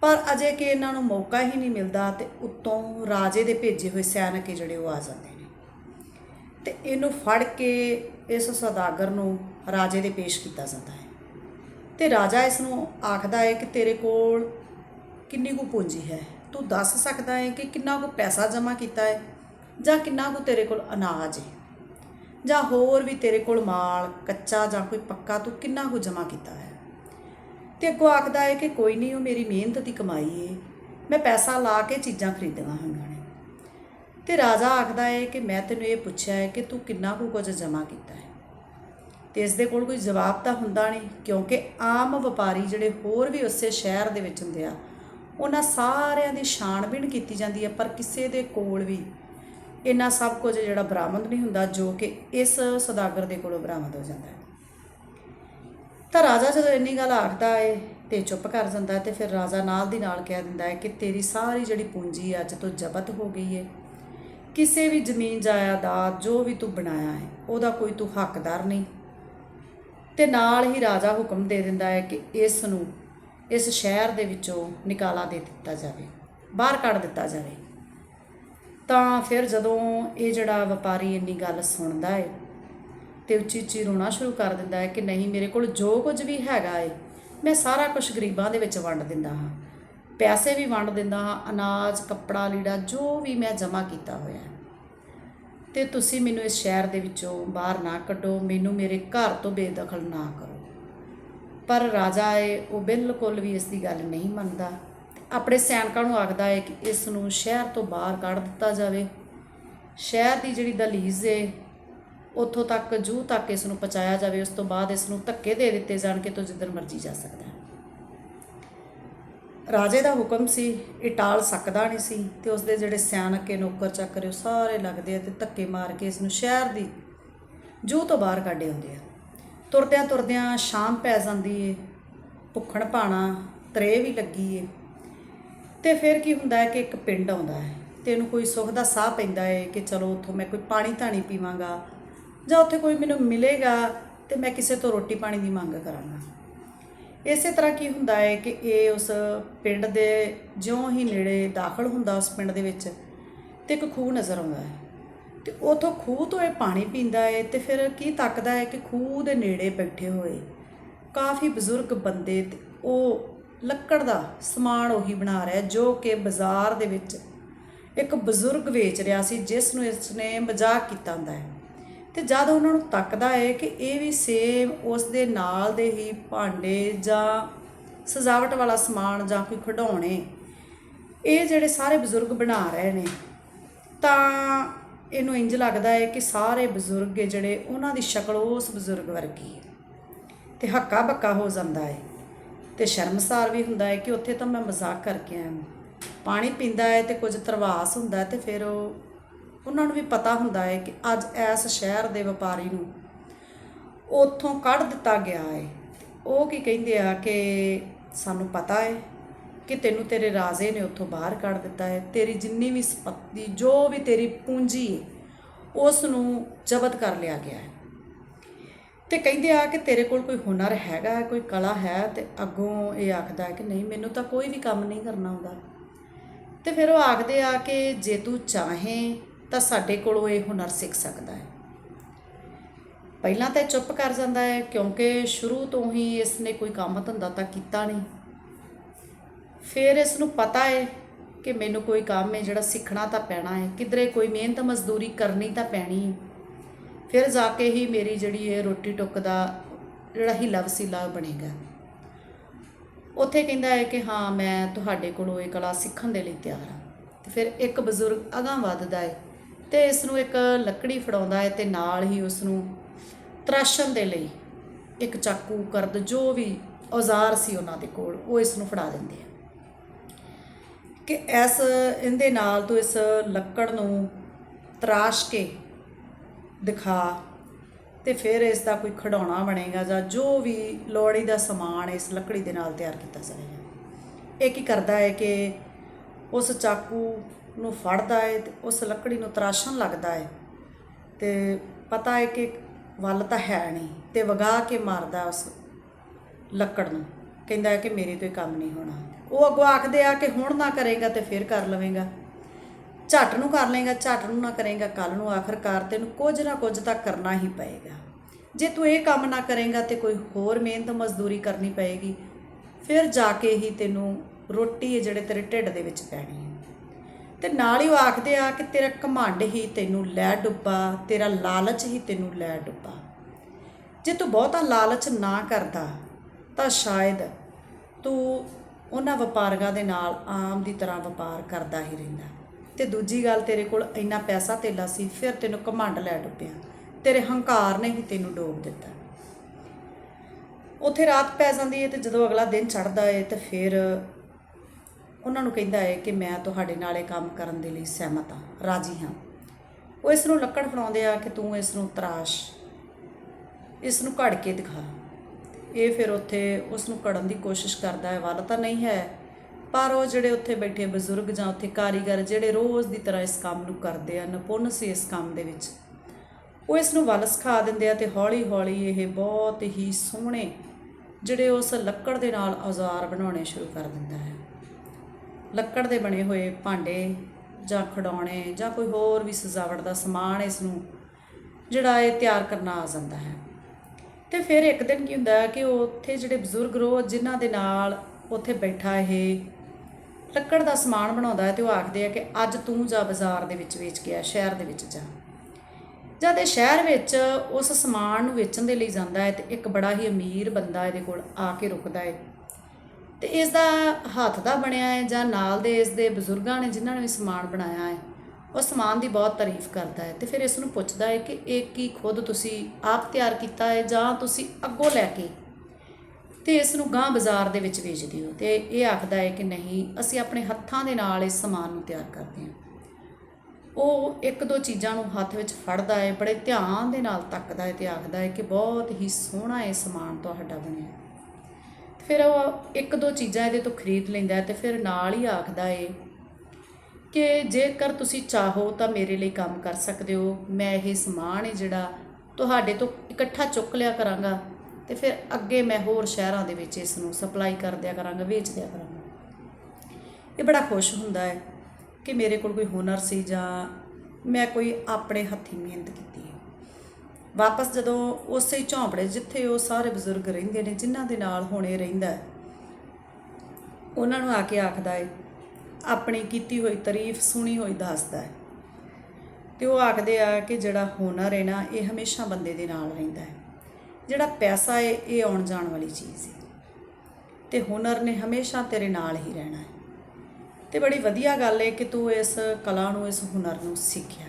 ਪਰ ਅਜੇ ਕਿ ਇਹਨਾਂ ਨੂੰ ਮੌਕਾ ਹੀ ਨਹੀਂ ਮਿਲਦਾ ਤੇ ਉੱਤੋਂ ਰਾਜੇ ਦੇ ਭੇਜੇ ਹੋਏ ਸੈਨਿਕ ਹੈ ਜਿਹੜੇ ਉਹ ਆ ਜਾਂਦੇ ਨੇ। ਤੇ ਇਹਨੂੰ ਫੜ ਕੇ ਇਸ ਸੌਦਾਗਰ ਨੂੰ ਰਾਜੇ ਦੇ ਪੇਸ਼ ਕੀਤਾ ਜਾਂਦਾ ਹੈ। ਤੇ ਰਾਜਾ ਇਸ ਨੂੰ ਆਖਦਾ ਹੈ ਕਿ ਤੇਰੇ ਕੋਲ ਕਿੰਨੀ ਕੁ ਪੂੰਜੀ ਹੈ? ਤੂੰ ਦੱਸ ਸਕਦਾ ਹੈ ਕਿ ਕਿੰਨਾ ਕੁ ਪੈਸਾ ਜਮ੍ਹਾਂ ਕੀਤਾ ਹੈ ਜਾਂ ਕਿੰਨਾ ਕੁ ਤੇਰੇ ਕੋਲ ਅਨਾਜ ਹੈ? ਜਾਂ ਹੋਰ ਵੀ ਤੇਰੇ ਕੋਲ ਮਾਲ, ਕੱਚਾ ਜਾਂ ਕੋਈ ਪੱਕਾ, ਤੂੰ ਕਿੰਨਾ ਕੁ ਜਮ੍ਹਾਂ ਕੀਤਾ ਹੈ? ਤੇ ਅੱਗੋਂ ਆਖਦਾ ਹੈ ਕਿ ਕੋਈ ਨਹੀਂ, ਉਹ ਮੇਰੀ ਮਿਹਨਤ ਦੀ ਕਮਾਈ ਹੈ ਮੈਂ ਪੈਸਾ ਲਾ ਕੇ ਚੀਜ਼ਾਂ ਖਰੀਦੀਆਂ ਹੋਈਆਂ ਨੇ। ਤੇ ਰਾਜਾ ਆਖਦਾ ਹੈ ਕਿ ਮੈਂ ਤੈਨੂੰ ਇਹ ਪੁੱਛਿਆ ਹੈ ਕਿ ਤੂੰ ਕਿੰਨਾ ਕੁ ਕੁਝ ਜਮ੍ਹਾਂ ਕੀਤਾ ਹੈ? ਤੇ ਇਸ ਦੇ ਕੋਲ ਕੋਈ ਜਵਾਬ ਤਾਂ ਹੁੰਦਾ ਨਹੀਂ, ਕਿਉਂਕਿ ਆਮ ਵਪਾਰੀ ਜਿਹੜੇ ਹੋਰ ਵੀ ਉਸੇ ਸ਼ਹਿਰ ਦੇ ਵਿੱਚ ਹੁੰਦੇ ਆ, ਉਹਨਾਂ ਸਾਰਿਆਂ ਦੀ ਛਾਣਬੀਣ ਕੀਤੀ ਜਾਂਦੀ ਹੈ, ਪਰ ਕਿਸੇ ਦੇ ਕੋਲ ਵੀ ਇੰਨਾ ਸਭ ਕੁਝ ਜਿਹੜਾ ਬਰਾਮਦ ਨਹੀਂ ਹੁੰਦਾ, ਜੋ ਕਿ ਇਸ ਸੌਦਾਗਰ ਦੇ ਕੋਲੋਂ ਬਰਾਮਦ ਹੋ ਜਾਂਦਾ ਹੈ। ਤਾਂ ਰਾਜਾ ਜਦੋਂ ਇੰਨੀ ਗੱਲ ਆਖਦਾ ਹੈ ਤੇ ਚੁੱਪ ਕਰ ਜਾਂਦਾ ਹੈ ਤੇ ਫਿਰ ਰਾਜਾ ਨਾਲ ਦੀ ਨਾਲ ਕਹਿ ਦਿੰਦਾ ਹੈ ਕਿ ਤੇਰੀ ਸਾਰੀ ਜਿਹੜੀ ਪੂੰਜੀ ਅੱਜ ਤੋਂ ਜ਼ਬਤ ਹੋ ਗਈ ਹੈ ਕਿਸੇ ਵੀ ਜ਼ਮੀਨ ਜਾਇਦਾਦ ਜੋ ਵੀ ਤੂੰ ਬਣਾਇਆ ਹੈ, ਉਹਦਾ ਕੋਈ ਤੂੰ ਹੱਕਦਾਰ ਨਹੀਂ। ਤੇ ਨਾਲ ਹੀ ਰਾਜਾ ਹੁਕਮ ਦੇ ਦਿੰਦਾ ਹੈ ਕਿ ਇਸ ਨੂੰ ਇਸ ਸ਼ਹਿਰ ਦੇ ਵਿੱਚੋਂ ਨਿਕਾਲਾ ਦੇ ਦਿੱਤਾ ਜਾਵੇ, ਬਾਹਰ ਕੱਢ ਦਿੱਤਾ ਜਾਵੇ। ਤਾਂ ਫਿਰ ਜਦੋਂ ਇਹ ਜਿਹੜਾ ਵਪਾਰੀ ਇੰਨੀ ਗੱਲ ਸੁਣਦਾ ਹੈ ਤੇ ਉੱਚੀ ਉੱਚੀ ਰੋਣਾ ਸ਼ੁਰੂ ਕਰ ਦਿੰਦਾ ਹੈ ਕਿ ਨਹੀਂ ਮੇਰੇ ਕੋਲ ਜੋ ਕੁਝ ਵੀ ਹੈਗਾ ਹੈ ਮੈਂ ਸਾਰਾ ਕੁਝ ਗਰੀਬਾਂ ਦੇ ਵਿੱਚ ਵੰਡ ਦਿੰਦਾ ਹਾਂ। ਪੈਸੇ ਵੀ ਵੰਡ ਦਿੰਦਾ ਹਾਂ, ਅਨਾਜ, ਕੱਪੜਾ, ਲੀੜਾ, ਜੋ ਵੀ ਮੈਂ ਜਮ੍ਹਾਂ ਕੀਤਾ ਹੋਇਆ ਹੈ। ਤੇ ਤੁਸੀਂ ਮੈਨੂੰ ਇਸ ਸ਼ਹਿਰ ਦੇ ਵਿੱਚੋਂ ਬਾਹਰ ਨਾ ਕੱਢੋ, ਮੈਨੂੰ ਮੇਰੇ ਘਰ ਤੋਂ ਬੇਦਖਲ ਨਾ ਕਰੋ। ਪਰ ਰਾਜਾ ਹੈ ਉਹ ਬਿਲਕੁਲ ਵੀ ਇਸ ਦੀ ਗੱਲ ਨਹੀਂ ਮੰਨਦਾ। ਆਪਣੇ ਸੈਨਿਕਾਂ ਨੂੰ ਆਖਦਾ ਹੈ ਕਿ ਇਸ ਨੂੰ ਸ਼ਹਿਰ ਤੋਂ ਬਾਹਰ ਕੱਢ ਦਿੱਤਾ ਜਾਵੇ। ਸ਼ਹਿਰ ਦੀ ਜਿਹੜੀ ਦਲੀਜ਼ ਹੈ ਉੱਥੋਂ ਤੱਕ, ਜੂਹ ਤੱਕ ਇਸ ਨੂੰ ਪਹੁੰਚਾਇਆ ਜਾਵੇ। ਉਸ ਤੋਂ ਬਾਅਦ ਇਸ ਨੂੰ ਧੱਕੇ ਦੇ ਦਿੱਤੇ ਜਾਣ ਕਿ ਤੂੰ ਜਿੱਧਰ ਮਰਜ਼ੀ ਜਾ ਸਕਦਾ ਹੈ। ਰਾਜੇ ਦਾ ਹੁਕਮ ਸੀ, ਇਹ ਟਾਲ ਸਕਦਾ ਨਹੀਂ ਸੀ ਤੇ ਉਸਦੇ ਜਿਹੜੇ ਸਿਆਣਕ ਨੌਕਰ ਚਾਕਰ ਉਹ ਸਾਰੇ ਲੱਗਦੇ ਆ ਤੇ ਧੱਕੇ ਮਾਰ ਕੇ ਇਸ ਨੂੰ ਸ਼ਹਿਰ ਦੀ ਜੂਹ ਤੋਂ ਬਾਹਰ ਕੱਢੇ ਹੁੰਦੇ ਆ। ਤੁਰਦਿਆਂ ਤੁਰਦਿਆਂ ਸ਼ਾਮ ਪੈ ਜਾਂਦੀ ਏ, ਭੁੱਖਣ ਪਾਣਾ ਤਰੇ ਵੀ ਲੱਗੀ ਏ। ਤੇ ਫਿਰ ਕੀ ਹੁੰਦਾ ਹੈ ਕਿ ਇੱਕ ਪਿੰਡ ਆਉਂਦਾ ਹੈ ਤੇ ਇਹਨੂੰ ਕੋਈ ਸੁੱਖ ਦਾ ਸਾਹ ਪੈਂਦਾ ਹੈ ਕਿ ਚਲੋ ਉੱਥੋਂ ਮੈਂ ਕੋਈ ਪਾਣੀ ਧਾਣੀ ਪੀਵਾਂਗਾ ਜਾਂ ਉੱਥੇ ਕੋਈ ਮੈਨੂੰ ਮਿਲੇਗਾ ਤੇ ਮੈਂ ਕਿਸੇ ਤੋਂ ਰੋਟੀ ਪਾਣੀ ਦੀ ਮੰਗ ਕਰਾਂਗਾ। ਇਸੇ ਤਰ੍ਹਾਂ ਕੀ ਹੁੰਦਾ ਹੈ ਕਿ ਇਹ ਉਸ ਪਿੰਡ ਦੇ ਜਿਉਂ ਹੀ ਨੇੜੇ ਦਾਖਲ ਹੁੰਦਾ ਉਸ ਪਿੰਡ ਦੇ ਵਿੱਚ ਤੇ ਇੱਕ ਖੂਹ ਨਜ਼ਰ ਆਉਂਦਾ ਹੈ ਤੇ ਉਥੋਂ ਖੂਹ ਤੋਂ ਇਹ ਪਾਣੀ ਪੀਂਦਾ ਹੈ ਤੇ ਫਿਰ ਕੀ ਤੱਕਦਾ ਹੈ ਕਿ ਖੂਹ ਦੇ ਨੇੜੇ ਬੈਠੇ ਹੋਏ ਕਾਫੀ ਬਜ਼ੁਰਗ ਬੰਦੇ ਉਹ ਲੱਕੜ ਦਾ ਸਮਾਨ ਉਹੀ ਬਣਾ ਰਿਹਾ ਜੋ ਕਿ ਬਾਜ਼ਾਰ ਦੇ ਵਿੱਚ ਇੱਕ ਬਜ਼ੁਰਗ ਵੇਚ ਰਿਹਾ ਸੀ, ਜਿਸ ਨੂੰ ਇਸ ਨੇ ਮਜ਼ਾਕ ਕੀਤਾ ਹੁੰਦਾ ਹੈ। ਤੇ ਜਦ ਉਹਨਾਂ ਨੂੰ ਤੱਕਦਾ ਹੈ ਕਿ ਇਹ ਵੀ ਸੇਮ ਉਸ ਦੇ ਨਾਲ ਦੇ ਹੀ ਭਾਂਡੇ ਜਾਂ ਸਜਾਵਟ ਵਾਲਾ ਸਮਾਨ ਜਾਂ ਕੋਈ ਖਿਡੌਣੇ, ਇਹ ਜਿਹੜੇ ਸਾਰੇ ਬਜ਼ੁਰਗ ਬਣਾ ਰਹੇ ਨੇ, ਤਾਂ ਇਹਨੂੰ ਇੰਜ ਲੱਗਦਾ ਹੈ ਕਿ ਸਾਰੇ ਬਜ਼ੁਰਗ ਹੈ ਜਿਹੜੇ, ਉਹਨਾਂ ਦੀ ਸ਼ਕਲ ਉਸ ਬਜ਼ੁਰਗ ਵਰਗੀ ਹੈ। ਤੇ ਹੱਕਾ ਬੱਕਾ ਹੋ ਜਾਂਦਾ ਹੈ। ਤੇ ਸ਼ਰਮਸਾਰ ਵੀ ਹੁੰਦਾ ਹੈ ਕਿ ਉੱਥੇ ਤਾਂ ਮੈਂ ਮਜ਼ਾਕ ਕਰਕੇ ਆਇਆ ਪਾਣੀ ਪੀਂਦਾ ਹੈ ਤੇ ਕੁਝ ਤਰਵਾਸ ਹੁੰਦਾ ਹੈ ਤੇ ਫਿਰ ਉਹ, ਉਹਨਾਂ ਨੂੰ ਵੀ ਪਤਾ ਹੁੰਦਾ ਹੈ ਕਿ ਅੱਜ ਇਸ ਸ਼ਹਿਰ ਦੇ ਵਪਾਰੀ ਨੂੰ ਉੱਥੋਂ ਕੱਢ ਦਿੱਤਾ ਗਿਆ ਹੈ। ਉਹ ਕੀ ਕਹਿੰਦੇ ਆ ਕਿ ਸਾਨੂੰ ਪਤਾ ਹੈ ਕਿ ਤੈਨੂੰ ਤੇਰੇ ਰਾਜੇ ਨੇ ਉੱਥੋਂ ਬਾਹਰ ਕੱਢ ਦਿੱਤਾ ਹੈ। ਤੇਰੀ ਜਿੰਨੀ ਵੀ ਸੰਪਤੀ, ਜੋ ਵੀ ਤੇਰੀ ਪੂੰਜੀ ਉਸ ਨੂੰ ਜ਼ਬਤ ਕਰ ਲਿਆ ਗਿਆ ਹੈ। ਤੇ ਕਹਿੰਦੇ ਆ ਕਿ ਤੇਰੇ ਕੋਲ ਕੋਈ ਹੁਨਰ ਹੈਗਾ ਹੈ ਕੋਈ ਕਲਾ ਹੈ ਤੇ ਅੱਗੋਂ ਇਹ ਆਖਦਾ ਕਿ ਨਹੀਂ, ਮੈਨੂੰ ਤਾਂ ਕੋਈ ਵੀ ਕੰਮ ਨਹੀਂ ਕਰਨਾ ਆਉਂਦਾ। ਤੇ ਫਿਰ ਉਹ ਆਖਦੇ ਆ ਕਿ ਜੇ ਤੂੰ ਚਾਹੇ ਤਾਂ ਸਾਡੇ ਕੋਲੋਂ ਇਹ ਹੁਨਰ ਸਿੱਖ ਸਕਦਾ ਹੈ। ਪਹਿਲਾਂ ਤਾਂ ਇਹ ਚੁੱਪ ਕਰ ਜਾਂਦਾ ਹੈ, ਕਿਉਂਕਿ ਸ਼ੁਰੂ ਤੋਂ ਹੀ ਇਸ ਨੇ ਕੋਈ ਕੰਮ ਧੰਦਾ ਤਾਂ ਕੀਤਾ ਨਹੀਂ। ਫਿਰ ਇਸ ਨੂੰ ਪਤਾ ਹੈ ਕਿ ਮੈਨੂੰ ਕੋਈ ਕੰਮ ਹੈ ਜਿਹੜਾ ਸਿੱਖਣਾ ਤਾਂ ਪੈਣਾ ਹੈ, ਕਿਧਰੇ ਕੋਈ ਮਿਹਨਤ ਮਜ਼ਦੂਰੀ ਕਰਨੀ ਤਾਂ ਪੈਣੀ ਹੈ। ਫਿਰ ਜਾ ਕੇ ਹੀ ਮੇਰੀ ਜਿਹੜੀ ਇਹ ਰੋਟੀ ਟੁੱਕ ਦਾ ਜਿਹੜਾ ਹੀਲਾ ਵਸੀਲਾ ਬਣੇਗਾ। ਉੱਥੇ ਕਹਿੰਦਾ ਹੈ ਕਿ ਹਾਂ, ਮੈਂ ਤੁਹਾਡੇ ਕੋਲੋਂ ਇਹ ਕਲਾ ਸਿੱਖਣ ਦੇ ਲਈ ਤਿਆਰ ਹਾਂ। ਤੇ ਫਿਰ ਇੱਕ ਬਜ਼ੁਰਗ ਅਗਾਂਹ ਵੱਧਦਾ ਹੈ ਤੇ ਇਸ ਨੂੰ ਇੱਕ ਲੱਕੜੀ ਫੜਾਉਂਦਾ ਹੈ ਤੇ ਨਾਲ ਹੀ ਉਸ ਨੂੰ ਤਰਾਸ਼ਣ ਦੇ ਲਈ ਇੱਕ ਚਾਕੂ, ਕਰਦ, ਜੋ ਵੀ ਔਜ਼ਾਰ ਸੀ ਉਹਨਾਂ ਦੇ ਕੋਲ, ਉਹ ਇਸ ਨੂੰ ਫੜਾ ਦਿੰਦੇ ਆ। ਕਿ ਇਸ, ਇਹਦੇ ਨਾਲ ਤੂੰ ਇਸ ਲੱਕੜ ਨੂੰ ਤਰਾਸ਼ ਕੇ ਦਿਖਾ ਤੇ ਫਿਰ ਇਸ ਦਾ ਕੋਈ ਖਿਡੌਣਾ ਬਣੇਗਾ ਜਾਂ ਜੋ ਵੀ ਲੋੜੀ ਦਾ ਸਮਾਨ ਇਸ ਲੱਕੜੀ ਦੇ ਨਾਲ ਤਿਆਰ ਕੀਤਾ ਜਾਏਗਾ। ਇਹ ਕੀ ਕਰਦਾ ਹੈ ਕਿ ਉਸ ਚਾਕੂ ਨੂੰ ਫੜਦਾ ਹੈ ਤੇ ਉਸ ਲੱਕੜੀ ਨੂੰ ਤਰਾਸ਼ਣ ਲੱਗਦਾ ਹੈ ਤੇ ਪਤਾ ਹੈ ਕਿ ਵੱਲ ਤਾਂ ਹੈ ਨਹੀਂ ਤੇ ਵਗਾ ਕੇ ਮਾਰਦਾ ਉਸ ਲੱਕੜ ਨੂੰ। ਕਹਿੰਦਾ ਹੈ ਕਿ ਮੇਰੇ ਤੋਂ ਇਹ ਕੰਮ ਨਹੀਂ ਹੋਣਾ। ਉਹ ਅੱਗੋਂ ਆਖਦੇ ਆ ਕਿ ਹੁਣ ਨਾ ਕਰੇਗਾ ਤੇ ਫਿਰ ਕਰ ਲਵੇਂਗਾ। ਝੱਟ ਨੂੰ ਕਰ ਲੇਗਾ ਝੱਟ ਨੂੰ ਨਾ ਕਰੇਗਾ ਕੱਲ ਨੂੰ ਆਖਰਕਾਰ ਤੈਨੂੰ ਕੁਝ ਨਾ ਕੁਝ ਤਾਂ ਕਰਨਾ ਹੀ ਪਏਗਾ। ਜੇ ਤੂੰ ਇਹ ਕੰਮ ਨਾ ਕਰੇਗਾ ਤੇ ਕੋਈ ਹੋਰ ਮਿਹਨਤ ਮਜ਼ਦੂਰੀ ਕਰਨੀ ਪਏਗੀ, ਫਿਰ ਜਾ ਕੇ ਹੀ ਤੈਨੂੰ ਰੋਟੀ ਹੈ ਜਿਹੜੇ ਤੇਰੇ ਢਿੱਡ ਦੇ ਵਿੱਚ ਪੈਣੀ ਹੈ। ਤੇ ਨਾਲ ਹੀ ਉਹ ਆਖਦੇ ਆ ਕਿ ਤੇਰਾ ਘਮੰਡ ਹੀ ਤੈਨੂੰ ਲੈ ਡੁੱਬਾ, ਤੇਰਾ ਲਾਲਚ ਹੀ ਤੈਨੂੰ ਲੈ ਡੁੱਬਾ। ਜੇ ਤੂੰ ਬਹੁਤਾ ਲਾਲਚ ਨਾ ਕਰਦਾ, ਤਾਂ ਸ਼ਾਇਦ ਤੂੰ ਉਹਨਾਂ ਵਪਾਰੀਆਂ ਦੇ ਨਾਲ ਆਮ ਦੀ ਤਰ੍ਹਾਂ ਵਪਾਰ ਕਰਦਾ ਹੀ ਰਹਿੰਦਾ। ਤੇ ਦੂਜੀ ਗੱਲ ਤੇਰੇ ਕੋਲ ਇੰਨਾ ਪੈਸਾ ਤੇਲਾ ਸੀ, ਫਿਰ ਤੈਨੂੰ ਘਮੰਡ ਲੈ ਡੁੱਬਿਆ। ਤੇਰੇ ਹੰਕਾਰ ਨੇ ਹੀ ਤੈਨੂੰ ਡੋਬ ਦਿੱਤਾ। ਉੱਥੇ ਰਾਤ ਪੈ ਜਾਂਦੀ ਹੈ ਤੇ ਜਦੋਂ ਅਗਲਾ ਦਿਨ ਚੜ੍ਹਦਾ ਹੈ ਤੇ ਫਿਰ ਉਹਨਾਂ ਨੂੰ ਕਹਿੰਦਾ ਹੈ ਕਿ ਮੈਂ ਤੁਹਾਡੇ ਨਾਲ ਇਹ ਕੰਮ ਕਰਨ ਦੇ ਲਈ ਸਹਿਮਤ ਹਾਂ, ਰਾਜੀ ਹਾਂ। ਉਹ ਇਸ ਨੂੰ ਲੱਕੜ ਫੜਾਉਂਦੇ ਆ ਕਿ ਤੂੰ ਇਸ ਨੂੰ ਤਰਾਸ਼ ਇਸ ਨੂੰ ਘੜ ਕੇ ਦਿਖਾ। ਇਹ ਫਿਰ ਉੱਥੇ ਉਸ ਨੂੰ ਘੜਨ ਦੀ ਕੋਸ਼ਿਸ਼ ਕਰਦਾ ਹੈ ਵੱਲ ਤਾਂ ਨਹੀਂ ਹੈ। ਪਰ ਉਹ ਜਿਹੜੇ ਉੱਥੇ ਬੈਠੇ ਬਜ਼ੁਰਗ ਜਾਂ ਉੱਥੇ ਕਾਰੀਗਰ ਜਿਹੜੇ ਰੋਜ਼ ਦੀ ਤਰ੍ਹਾਂ ਇਸ ਕੰਮ ਨੂੰ ਕਰਦੇ ਆ ਨਿਪੁੰਨ ਸੀ ਇਸ ਕੰਮ ਦੇ ਵਿੱਚ। ਉਹ ਇਸ ਨੂੰ ਵੱਲ ਸਿਖਾ ਦਿੰਦੇ ਆ ਤੇ ਹੌਲੀ ਹੌਲੀ ਇਹ ਬਹੁਤ ਹੀ ਸੋਹਣੇ ਜਿਹੜੇ ਉਸ ਲੱਕੜ ਦੇ ਨਾਲ ਔਜ਼ਾਰ ਬਣਾਉਣੇ ਸ਼ੁਰੂ ਕਰ ਦਿੰਦਾ ਹੈ। ਲੱਕੜ ਦੇ ਬਣੇ ਹੋਏ ਭਾਂਡੇ ਜਾਂ ਖਿਡੌਣੇ ਜਾਂ ਕੋਈ ਹੋਰ ਵੀ ਸਜਾਵਟ ਦਾ ਸਮਾਨ ਇਸ ਨੂੰ ਜਿਹੜਾ ਇਹ ਤਿਆਰ ਕਰਨਾ ਆ ਜਾਂਦਾ ਹੈ। ਤੇ ਫਿਰ ਇੱਕ ਦਿਨ ਕੀ ਹੁੰਦਾ ਹੈ ਕਿ ਉਹ ਉੱਥੇ ਜਿਹੜੇ ਬਜ਼ੁਰਗ ਰੋਜ਼ ਜਿਨ੍ਹਾਂ ਦੇ ਨਾਲ ਉੱਥੇ ਬੈਠਾ ਇਹ ਲੱਕੜ ਦਾ ਸਮਾਨ ਬਣਾਉਂਦਾ ਹੈ ਤੇ ਉਹ ਆਖਦੇ ਆ ਕਿ ਅੱਜ ਤੂੰ ਜਾ ਬਾਜ਼ਾਰ ਦੇ ਵਿੱਚ ਵੇਚ ਕੇ ਆ, ਸ਼ਹਿਰ ਦੇ ਵਿੱਚ ਜਾ। ਜਦ ਇਹ ਸ਼ਹਿਰ ਵਿੱਚ ਉਸ ਸਮਾਨ ਨੂੰ ਵੇਚਣ ਦੇ ਲਈ ਜਾਂਦਾ ਹੈ ਤੇ ਇੱਕ ਬੜਾ ਹੀ ਅਮੀਰ ਬੰਦਾ ਇਹਦੇ ਕੋਲ ਆ ਕੇ ਰੁਕਦਾ ਹੈ ਤੇ ਇਸ ਦਾ ਹੱਥ ਦਾ ਬਣਿਆ ਹੈ ਜਾਂ ਨਾਲ ਦੇ ਇਸ ਦੇ ਬਜ਼ੁਰਗਾਂ ਨੇ ਜਿਨ੍ਹਾਂ ਨੇ ਵੀ ਸਮਾਨ ਬਣਾਇਆ ਹੈ, ਉਹ ਸਮਾਨ ਦੀ ਬਹੁਤ ਤਾਰੀਫ ਕਰਦਾ ਹੈ ਤੇ ਫਿਰ ਇਸ ਨੂੰ ਪੁੱਛਦਾ ਹੈ ਕਿ ਇਹ ਕੀ ਖੁਦ ਤੁਸੀਂ ਆਪ ਤਿਆਰ ਕੀਤਾ ਹੈ ਜਾਂ ਤੁਸੀਂ ਅੱਗੋਂ ਲੈ ਕੇ ਤੇ ਇਸ ਨੂੰ ਗਾਂ ਬਾਜ਼ਾਰ ਦੇ ਵਿੱਚ ਵੇਚਦੇ ਹੋ ਤੇ ਇਹ ਆਖਦਾ ਹੈ ਕਿ ਨਹੀਂ, ਅਸੀਂ ਆਪਣੇ ਹੱਥਾਂ ਦੇ ਨਾਲ ਇਸ ਸਮਾਨ ਨੂੰ ਤਿਆਰ ਕਰਦੇ ਹਾਂ। ਉਹ ਇੱਕ ਦੋ ਚੀਜ਼ਾਂ ਨੂੰ ਹੱਥ ਵਿੱਚ ਫੜਦਾ ਹੈ, ਬੜੇ ਧਿਆਨ ਦੇ ਨਾਲ ਤੱਕਦਾ ਹੈ ਤੇ ਆਖਦਾ ਹੈ ਕਿ ਬਹੁਤ ਹੀ ਸੋਹਣਾ ਇਹ ਸਮਾਨ ਤੁਹਾਡਾ ਬਣਿਆ ਫਿਰ ਉਹ ਇੱਕ ਦੋ ਚੀਜ਼ਾਂ ਇਹਦੇ ਤੋਂ ਖਰੀਦ ਲੈਂਦਾ ਹੈ ਤੇ ਫਿਰ ਨਾਲ ਹੀ ਆਖਦਾ ਹੈ ਕਿ ਜੇਕਰ ਤੁਸੀਂ ਚਾਹੋ ਤਾਂ ਮੇਰੇ ਲਈ ਕੰਮ ਕਰ ਸਕਦੇ ਹੋ, ਮੈਂ ਇਹ ਸਮਾਨ ਹੈ ਜਿਹੜਾ ਤੁਹਾਡੇ ਤੋਂ ਇਕੱਠਾ ਚੁੱਕ ਲਿਆ ਕਰਾਂਗਾ। ਤੇ ਫਿਰ ਅੱਗੇ ਮੈਂ ਹੋਰ ਸ਼ਹਿਰਾਂ ਦੇ ਵਿੱਚ ਇਸ ਨੂੰ ਸਪਲਾਈ ਕਰ ਦਿਆ ਕਰਾਂਗਾ ਵੇਚ ਦਿਆ ਕਰਾਂਗਾ। ਇਹ ਬੜਾ ਖੁਸ਼ ਹੁੰਦਾ ਹੈ ਕਿ ਮੇਰੇ ਕੋਲ ਕੋਈ ਹੁਨਰ ਸੀ ਜਾਂ ਮੈਂ ਕੋਈ ਆਪਣੇ ਹੱਥੀਂ ਮਿਹਨਤ ਕੀਤੀ ਹੈ। ਵਾਪਸ ਜਦੋਂ ਉਸੇ ਝੌਂਪੜੇ ਜਿੱਥੇ ਉਹ ਸਾਰੇ ਬਜ਼ੁਰਗ ਰਹਿੰਦੇ ਨੇ, ਜਿਨ੍ਹਾਂ ਦੇ ਨਾਲ ਹੁਣੇ ਰਹਿੰਦਾ ਉਹਨਾਂ ਨੂੰ ਆ ਕੇ ਆਖਦਾ ਹੈ, ਆਪਣੀ ਕੀਤੀ ਹੋਈ ਤਾਰੀਫ, ਸੁਣੀ ਹੋਈ ਦੱਸਦਾ ਹੈ। ਤੇ ਉਹ ਆਖਦੇ ਆ ਕਿ ਜਿਹੜਾ ਹੁਨਰ ਹੈ ਨਾ, ਇਹ ਹਮੇਸ਼ਾ ਬੰਦੇ ਦੇ ਨਾਲ ਰਹਿੰਦਾ ਹੈ। ਜਿਹੜਾ ਪੈਸਾ ਹੈ ਇਹ ਆਉਣ ਜਾਣ ਵਾਲੀ ਚੀਜ਼ ਹੈ ਤੇ ਹੁਨਰ ਨੇ ਹਮੇਸ਼ਾ ਤੇਰੇ ਨਾਲ ਹੀ ਰਹਿਣਾ ਹੈ ਤੇ ਬੜੀ ਵਧੀਆ ਗੱਲ ਹੈ ਕਿ ਤੂੰ ਇਸ ਕਲਾ ਨੂੰ, ਇਸ ਹੁਨਰ ਨੂੰ ਸਿੱਖਿਆ।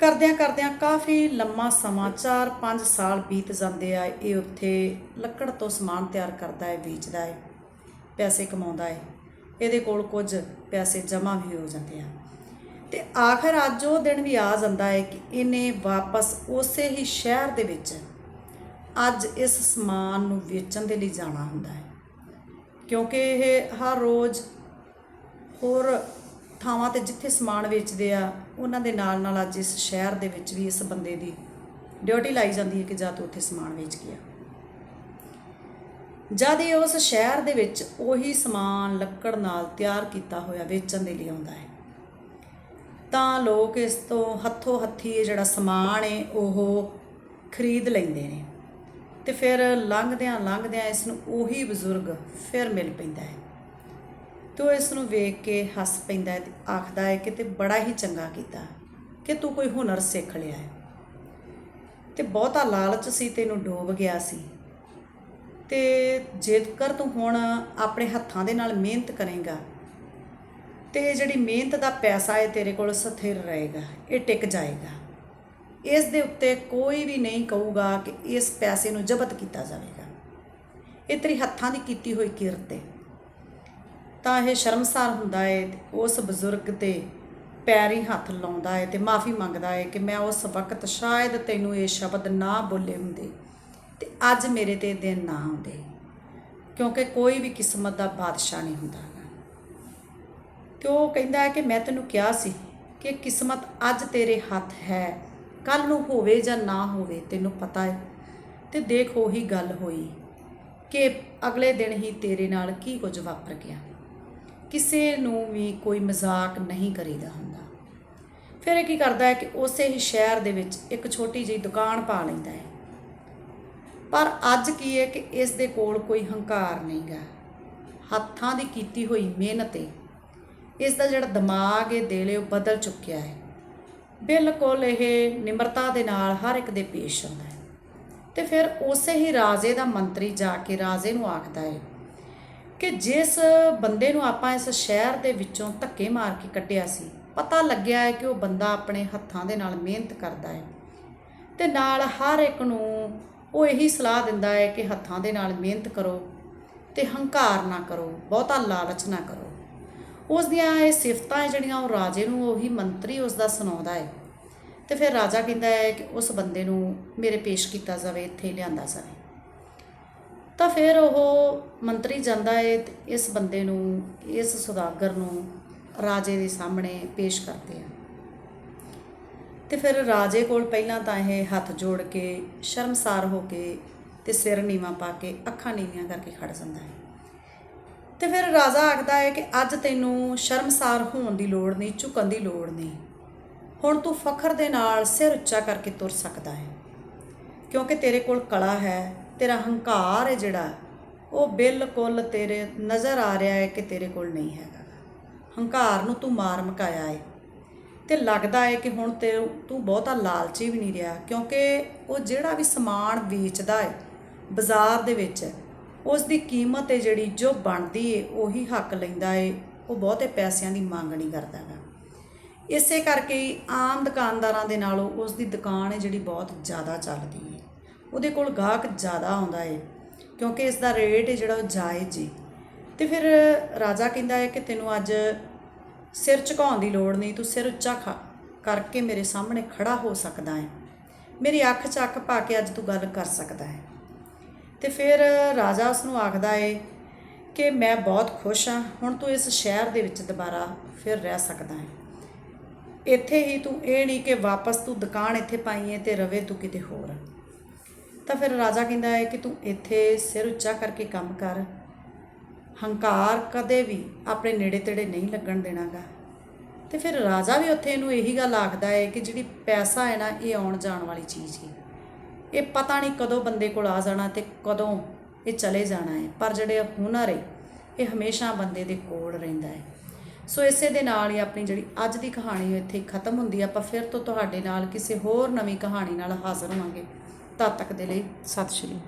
ਕਰਦਿਆਂ ਕਰਦਿਆਂ ਕਾਫੀ ਲੰਮਾ ਸਮਾਂ 4-5 ਸਾਲ ਬੀਤ ਜਾਂਦੇ ਆ, ਇਹ ਉੱਥੇ ਲੱਕੜ ਤੋਂ ਸਮਾਨ ਤਿਆਰ ਕਰਦਾ ਹੈ ਵੇਚਦਾ ਹੈ ਪੈਸੇ ਕਮਾਉਂਦਾ ਹੈ ਇਹਦੇ ਕੋਲ ਕੁਝ ਪੈਸੇ ਜਮ੍ਹਾਂ ਵੀ ਹੋ ਜਾਂਦੇ ਆ। ਤੇ ਆਖਰ ਅੱਜ ਉਹ ਦਿਨ ਵੀ ਆ ਜਾਂਦਾ ਹੈ ਕਿ ਇਹਨੇ ਵਾਪਸ ਉਸੇ ਹੀ ਸ਼ਹਿਰ ਦੇ ਵਿੱਚ ਅੱਜ ਇਸ ਸਮਾਨ ਨੂੰ ਵੇਚਣ ਦੇ ਲਈ ਜਾਣਾ ਹੁੰਦਾ ਹੈ। ਕਿਉਂਕਿ ਇਹ ਹਰ ਰੋਜ਼ ਹੋਰ ਥਾਵਾਂ ਤੇ ਜਿੱਥੇ ਸਮਾਨ ਵੇਚਦੇ ਆ, ਉਹਨਾਂ ਦੇ ਨਾਲ ਨਾਲ ਅੱਜ ਇਸ ਸ਼ਹਿਰ ਦੇ ਵਿੱਚ ਵੀ ਇਸ ਬੰਦੇ ਦੀ ਡਿਊਟੀ ਲਾਈ ਜਾਂਦੀ ਹੈ ਕਿ ਜਾਂ ਤੂੰ ਉੱਥੇ ਸਮਾਨ ਵੇਚ ਗਿਆ ਜਦ ਇਹ ਉਸ ਸ਼ਹਿਰ ਦੇ ਵਿੱਚ ਉਹੀ ਸਮਾਨ ਲੱਕੜ ਨਾਲ ਤਿਆਰ ਕੀਤਾ ਹੋਇਆ ਵੇਚਣ ਦੇ ਲਈ ਆਉਂਦਾ ਹੈ। ਤਾਂ ਲੋਕ ਇਸ ਤੋਂ ਹੱਥੋਂ ਹੱਥੀ ਜਿਹੜਾ ਸਮਾਨ ਹੈ, ਉਹ ਖਰੀਦ ਲੈਂਦੇ ਨੇ। ਤੇ ਫਿਰ ਲੰਘਦਿਆਂ ਲੰਘਦਿਆਂ ਇਸ ਨੂੰ ਉਹੀ ਬਜ਼ੁਰਗ ਫਿਰ ਮਿਲ ਪੈਂਦਾ ਹੈ। ਤੇ ਉਹ ਇਸ ਨੂੰ ਵੇਖ ਕੇ ਹੱਸ ਪੈਂਦਾ ਹੈ ਤੇ ਆਖਦਾ ਹੈ ਕਿ ਤੇ ਬੜਾ ਹੀ ਚੰਗਾ ਕੀਤਾ ਕਿ ਤੂੰ ਕੋਈ ਹੁਨਰ ਸਿੱਖ ਲਿਆ ਹੈ। ਤੇ ਬਹੁਤਾ ਲਾਲਚ ਸੀ ਤੈਨੂੰ ਡੋਬ ਗਿਆ ਸੀ। ਤੇ ਜੇਕਰ ਤੂੰ ਹੁਣ ਆਪਣੇ ਹੱਥਾਂ ਦੇ ਨਾਲ ਮਿਹਨਤ ਕਰੇਗਾ ਤੇ ਜਿਹੜੀ ਮਿਹਨਤ ਦਾ ਪੈਸਾ ਹੈ ਤੇਰੇ ਕੋਲ ਸਥਿਰ ਰਹੇਗਾ, ਇਹ ਟਿਕ ਜਾਏਗਾ। ਇਸ ਦੇ ਉੱਤੇ ਕੋਈ ਵੀ ਨਹੀਂ ਕਹੂਗਾ ਕਿ ਇਸ ਪੈਸੇ ਨੂੰ ਜ਼ਬਤ ਕੀਤਾ ਜਾਵੇਗਾ। ਇਹ ਤੇਰੀ ਹੱਥਾਂ ਦੀ ਕੀਤੀ ਹੋਈ ਕਿਰਤ ਹੈ। ਤਾਂ ਇਹ ਸ਼ਰਮਸਾਰ ਹੁੰਦਾ ਹੈ ਉਸ ਬਜ਼ੁਰਗ ਤੇ ਪੈਰੀ ਹੱਥ ਲਾਉਂਦਾ ਹੈ ਤੇ ਮਾਫੀ ਮੰਗਦਾ ਹੈ ਕਿ ਮੈਂ ਉਸ ਵਕਤ ਸ਼ਾਇਦ ਤੈਨੂੰ ਇਹ ਸ਼ਬਦ ਨਾ ਬੋਲੇ ਹੁੰਦੇ ਤੇ ਅੱਜ ਮੇਰੇ ਤੇ ਦਿਨ ਨਾ ਆਉਂਦੇ, ਕਿਉਂਕਿ ਕੋਈ ਵੀ ਕਿਸਮਤ ਦਾ ਬਾਦਸ਼ਾਹ ਨਹੀਂ ਹੁੰਦਾ। ਤੇ ਉਹ ਕਹਿੰਦਾ ਹੈ ਕਿ ਮੈਂ ਤੈਨੂੰ ਕਿਹਾ ਸੀ ਕਿ ਕਿਸਮਤ ਅੱਜ ਤੇਰੇ ਹੱਥ ਹੈ ਕੱਲ ਨੂੰ ਹੋਵੇ ਜਾਂ ਨਾ ਹੋਵੇ, ਤੈਨੂੰ ਪਤਾ ਹੈ। ਤੇ ਦੇਖ ਉਹੀ ਗੱਲ ਹੋਈ ਕਿ ਅਗਲੇ ਦਿਨ ਹੀ ਤੇਰੇ ਨਾਲ ਕੀ ਕੁਝ ਵਾਪਰ ਗਿਆ। ਕਿਸੇ ਨੂੰ ਵੀ ਕੋਈ ਮਜ਼ਾਕ ਨਹੀਂ ਕਰੀਦਾ ਹੁੰਦਾ। ਫਿਰ ਇਹ ਕੀ ਕਰਦਾ ਹੈ ਕਿ ਉਸੇ ਹੀ ਸ਼ਹਿਰ ਦੇ ਵਿੱਚ ਇੱਕ ਛੋਟੀ ਜਿਹੀ ਦੁਕਾਨ ਪਾ ਲੈਂਦਾ ਹੈ। ਪਰ ਅੱਜ ਕੀ ਹੈ ਕਿ ਇਸ ਦੇ ਕੋਲ ਕੋਈ ਹੰਕਾਰ ਨਹੀਂਗਾ ਹੱਥਾਂ ਦੀ ਕੀਤੀ ਹੋਈ ਮਿਹਨਤ ਹੈ ਇਸ ਦਾ ਜਿਹੜਾ ਦਿਮਾਗ ਹੈ ਦਿਲ ਹੈ ਉਹ ਬਦਲ ਚੁੱਕਿਆ ਹੈ। ਬਿਲਕੁਲ ਇਹ ਨਿਮਰਤਾ ਦੇ ਨਾਲ ਹਰ ਇੱਕ ਦੇ ਪੇਸ਼ ਆਉਂਦਾ ਹੈ। ਤੇ ਫਿਰ ਉਸੇ ਹੀ ਰਾਜੇ ਦਾ ਮੰਤਰੀ ਜਾ ਕੇ ਰਾਜੇ ਨੂੰ ਆਖਦਾ ਹੈ ਕਿ ਜਿਸ ਬੰਦੇ ਨੂੰ ਆਪਾਂ ਇਸ ਸ਼ਹਿਰ ਦੇ ਵਿੱਚੋਂ ਧੱਕੇ ਮਾਰ ਕੇ ਕੱਢਿਆ ਸੀ, ਪਤਾ ਲੱਗਿਆ ਹੈ ਕਿ ਉਹ ਬੰਦਾ ਆਪਣੇ ਹੱਥਾਂ ਦੇ ਨਾਲ ਮਿਹਨਤ ਕਰਦਾ ਹੈ। ਤੇ ਨਾਲ ਹਰ ਇੱਕ ਨੂੰ ਉਹ ਇਹੀ ਸਲਾਹ ਦਿੰਦਾ ਹੈ ਕਿ ਹੱਥਾਂ ਦੇ ਨਾਲ ਮਿਹਨਤ ਕਰੋ ਤੇ ਹੰਕਾਰ ਨਾ ਕਰੋ, ਬਹੁਤਾ ਲਾਲਚ ਨਾ ਕਰੋ। ਉਸ ਦੀਆਂ ਇਹ ਸਿਫਤਾਂ ਹੈ ਜਿਹੜੀਆਂ ਉਹ ਰਾਜੇ ਨੂੰ ਉਹੀ ਮੰਤਰੀ ਉਸ ਦਾ ਸੁਣਾਉਂਦਾ ਹੈ। ਤੇ ਫਿਰ ਰਾਜਾ ਕਹਿੰਦਾ ਹੈ ਕਿ ਉਸ ਬੰਦੇ ਨੂੰ ਮੇਰੇ ਪੇਸ਼ ਕੀਤਾ ਜਾਵੇ, ਇੱਥੇ ਲਿਆਂਦਾ ਜਾਵੇ। ਤਾਂ ਫਿਰ ਉਹ ਮੰਤਰੀ ਜਾਂਦਾ ਹੈ ਤੇ ਇਸ ਬੰਦੇ ਨੂੰ, ਇਸ ਸੁਦਾਗਰ ਨੂੰ ਰਾਜੇ ਦੇ ਸਾਹਮਣੇ ਪੇਸ਼ ਕਰਦੇ ਆ। ਤੇ ਫਿਰ ਰਾਜੇ ਕੋਲ ਪਹਿਲਾਂ ਤਾਂ ਇਹ ਹੱਥ ਜੋੜ ਕੇ ਸ਼ਰਮਸਾਰ ਹੋ ਕੇ ਤੇ ਸਿਰ ਨੀਵਾਂ ਪਾ ਕੇ ਅੱਖਾਂ ਨੀਵੀਆਂ ਕਰਕੇ ਖੜ ਜਾਂਦਾ ਹੈ। ਤੇ ਫਿਰ ਰਾਜਾ ਆਖਦਾ ਹੈ ਕਿ ਅੱਜ ਤੈਨੂੰ ਸ਼ਰਮਸਾਰ ਹੋਣ ਦੀ ਲੋੜ ਨਹੀਂ, ਝੁਕਣ ਦੀ ਲੋੜ ਨਹੀਂ। ਹੁਣ ਤੂੰ ਫਖਰ ਦੇ ਨਾਲ ਸਿਰ ਉੱਚਾ ਕਰਕੇ ਤੁਰ ਸਕਦਾ ਹੈ। ਕਿਉਂਕਿ ਤੇਰੇ ਕੋਲ ਕਲਾ ਹੈ, ਤੇਰਾ ਹੰਕਾਰ ਹੈ ਜਿਹੜਾ, ਉਹ ਬਿਲਕੁਲ ਤੇਰੇ ਨਜ਼ਰ ਆ ਰਿਹਾ ਹੈ ਕਿ ਤੇਰੇ ਕੋਲ ਨਹੀਂ ਹੈਗਾ। ਹੰਕਾਰ ਨੂੰ ਤੂੰ ਮਾਰ ਮਕਾਇਆ ਹੈ। ਤੇ ਲੱਗਦਾ ਹੈ ਕਿ ਹੁਣ ਤੇ ਤੂੰ ਬਹੁਤਾ ਲਾਲਚੀ ਵੀ ਨਹੀਂ ਰਿਹਾ, ਕਿਉਂਕਿ ਉਹ ਜਿਹੜਾ ਵੀ ਸਮਾਨ ਵੇਚਦਾ ਹੈ, ਬਾਜ਼ਾਰ ਦੇ ਵਿੱਚ ਉਸ ਦੀ ਕੀਮਤ ਹੈ ਜਿਹੜੀ ਜੋ ਬਣਦੀ ਹੈ ਉਹੀ ਹੱਕ ਲੈਂਦਾ ਹੈ ਉਹ ਬਹੁਤੇ ਪੈਸਿਆਂ ਦੀ ਮੰਗ ਨਹੀਂ ਕਰਦਾ ਗਾ। ਇਸੇ ਕਰਕੇ ਆਮ ਦੁਕਾਨਦਾਰਾਂ ਦੇ ਨਾਲੋਂ ਉਸ ਦੀ ਦੁਕਾਨ ਹੈ ਜਿਹੜੀ ਬਹੁਤ ਜ਼ਿਆਦਾ ਚੱਲਦੀ ਹੈ ਉਹਦੇ ਕੋਲ ਗਾਹਕ ਜ਼ਿਆਦਾ ਆਉਂਦਾ ਏ, ਕਿਉਂਕਿ ਇਸ ਦਾ ਰੇਟ ਹੈ ਜਿਹੜਾ ਉਹ ਜਾਇਜ਼ ਏ। ਤੇ ਫਿਰ ਰਾਜਾ ਕਹਿੰਦਾ ਹੈ ਕਿ ਤੈਨੂੰ ਅੱਜ ਸਿਰ ਝੁਕਾਉਣ ਦੀ ਲੋੜ ਨਹੀਂ, ਤੂੰ ਸਿਰ ਉੱਚਾ ਕਰਕੇ ਮੇਰੇ ਸਾਹਮਣੇ ਖੜਾ ਹੋ ਸਕਦਾ ਹੈ ਮੇਰੀ ਅੱਖ 'ਚ ਅੱਖ ਪਾ ਕੇ ਅੱਜ ਤੂੰ ਗੱਲ ਕਰ ਸਕਦਾ ਹੈ ਤੇ ਫਿਰ ਰਾਜਾ ਉਸ ਨੂੰ ਆਖਦਾ ਏ ਕਿ ਮੈਂ ਬਹੁਤ ਖੁਸ਼ ਹਾਂ, ਹੁਣ ਤੂੰ ਇਸ ਸ਼ਹਿਰ ਦੇ ਵਿੱਚ ਦੁਬਾਰਾ ਫਿਰ ਰਹਿ ਸਕਦਾ ਹੈ ਇੱਥੇ ਹੀ ਤੂੰ ਇਹ ਨਹੀਂ ਕਿ ਵਾਪਸ ਤੂੰ ਦੁਕਾਨ ਇੱਥੇ ਪਾਈ ਹੈ ਤੇ ਰਵੇ ਤੂੰ ਕਿਤੇ ਹੋਰ। ਤਾਂ ਫਿਰ ਰਾਜਾ ਕਹਿੰਦਾ ਹੈ ਕਿ ਤੂੰ ਇੱਥੇ ਸਿਰ ਉੱਚਾ ਕਰਕੇ ਕੰਮ ਕਰ। ਹੰਕਾਰ ਕਦੇ ਵੀ ਆਪਣੇ ਨੇੜੇ ਤੇੜੇ ਨਹੀਂ ਲੱਗਣ ਦੇਣਾਗਾ। ਤੇ ਫਿਰ ਰਾਜਾ ਵੀ ਉੱਥੇ ਇਹਨੂੰ ਇਹੀ ਗੱਲ ਆਖਦਾ ਹੈ ਕਿ ਜਿਹੜੀ ਪੈਸਾ ਹੈ ਨਾ, ਇਹ ਆਉਣ ਜਾਣ ਵਾਲੀ ਚੀਜ਼ ਹੈ ਇਹ ਪਤਾ ਨਹੀਂ ਕਦੋਂ ਬੰਦੇ ਕੋਲ ਆ ਜਾਣਾ ਤੇ ਕਦੋਂ ਇਹ ਚਲੇ ਜਾਣਾ ਹੈ। ਪਰ ਜਿਹੜੇ ਹੁਨਰ ਹੈ, ਇਹ ਹਮੇਸ਼ਾ ਬੰਦੇ ਦੇ ਕੋਲ ਰਹਿੰਦਾ ਹੈ। ਸੋ ਇਸੇ ਦੇ ਨਾਲ ਹੀ ਆਪਣੀ ਜਿਹੜੀ ਅੱਜ ਦੀ ਕਹਾਣੀ ਇੱਥੇ ਖਤਮ ਹੁੰਦੀ ਹੈ। ਆਪਾਂ ਫਿਰ ਤੋਂ ਤੁਹਾਡੇ ਨਾਲ ਕਿਸੇ ਹੋਰ ਨਵੀਂ ਕਹਾਣੀ ਨਾਲ ਹਾਜ਼ਰ ਹੋਵਾਂਗੇ। ਤਦ ਤੱਕ ਦੇ ਲਈ ਸਤਿ ਸ਼੍ਰੀ